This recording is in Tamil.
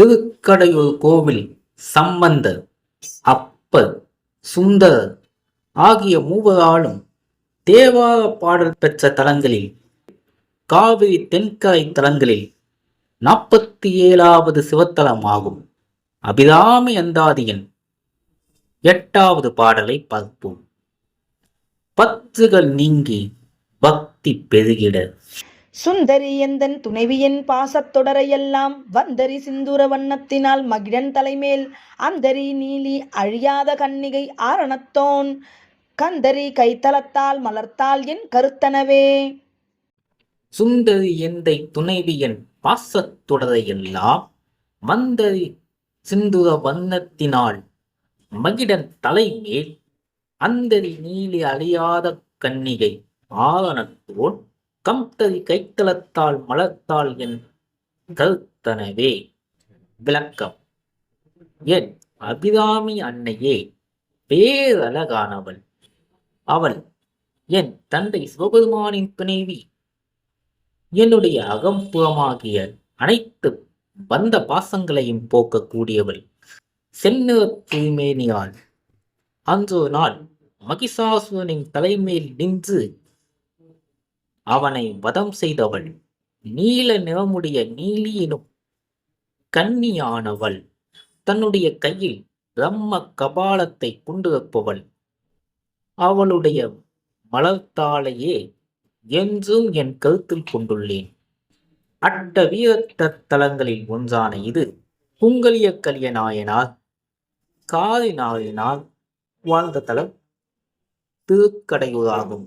திருக்கடையூர் கோவில் சம்பந்தர் அப்பர் சுந்தரர் ஆகிய மூவராலும் தேவார பாடல் பெற்ற தலங்களில் காவிரி தென்கரை தலங்களில் நாற்பத்தி ஏழாவது சிவத்தலமாகும் அபிராமி அந்தாதியின் எட்டாவது பாடலை பார்ப்போம். பத்துகள் நீங்கி பக்தி பெருகிட. சுந்தரி எந்தன் துணைவியன் பாசத்தொடரையெல்லாம் வந்தரி சிந்துர வண்ணத்தினால் மகிழன் தலைமேல் அந்தரி நீலி அழியாத கன்னிகை ஆரணத்தோன் கந்தரி கைத்தலத்தால் மலர்த்தால் என் கருத்தனவே. சுந்தரி எந்தை துணைவியன் பாசத்துடரையெல்லாம் வந்தரி சிந்துர வண்ணத்தினால் மகிடன் தலைமேல் அந்தரி நீலி அழியாத கன்னிகை ஆரணத்தோன் கம்தரி கைத்தளத்தால் மலத்தால் என் கருத்தனவே. விளக்கம். என் அபிராமி அன்னையே பேரழகானவள். அவள் என் தந்தை சிவபெருமானின் துணைவி. என்னுடைய அகம்புறமாகிய அனைத்து வந்த பாசங்களையும் போக்கக்கூடியவள். சென்னிற திருமேனியாள் அன்றொரு நாள் மகிஷாசுரனின் தலைமையில் நின்று அவனை வதம் செய்தவள். நீல நிறமுடைய நீலியினும் கன்னியானவள். தன்னுடைய கையில் பிரம்ம கபாலத்தை கொண்டிருப்பவள் அவளுடைய மலர்த்தாளையே என்றும் என் கருத்தில் கொண்டுள்ளேன். அட்ட வீரத்தலங்களில் ஒன்றான இது புங்கலிய கலிய நாயனார் காரி நாயனார் வாழ்ந்த தலம் திருக்கடையூராகும்.